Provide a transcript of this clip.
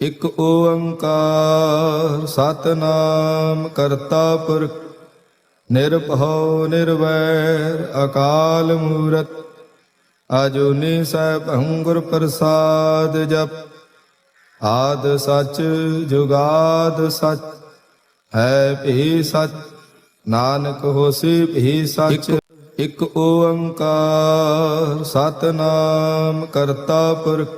ਇਕ ਓੰਕਾਰ, ਸਤਨਾਮ ਕਰਤਾ ਪੁਰਖ, ਨਿਰਭਉ ਨਿਰਵੈਰ, ਅਕਾਲ ਮੂਰਤ, ਅਜੂਨੀ ਸੈਭੰ ਗੁਰ ਪ੍ਰਸਾਦ ਜਪ, ਆਦ ਸਚ, ਜੁਗਾਦ ਸਚ, ਹੈ ਭੀ ਸਚ, ਨਾਨਕ ਹੋਸੀ ਭੀ ਸਚ। ਇੱਕ ਓੰਕਾਰ, ਸਤਨਾਮ ਕਰਤਾ ਪੁਰਖ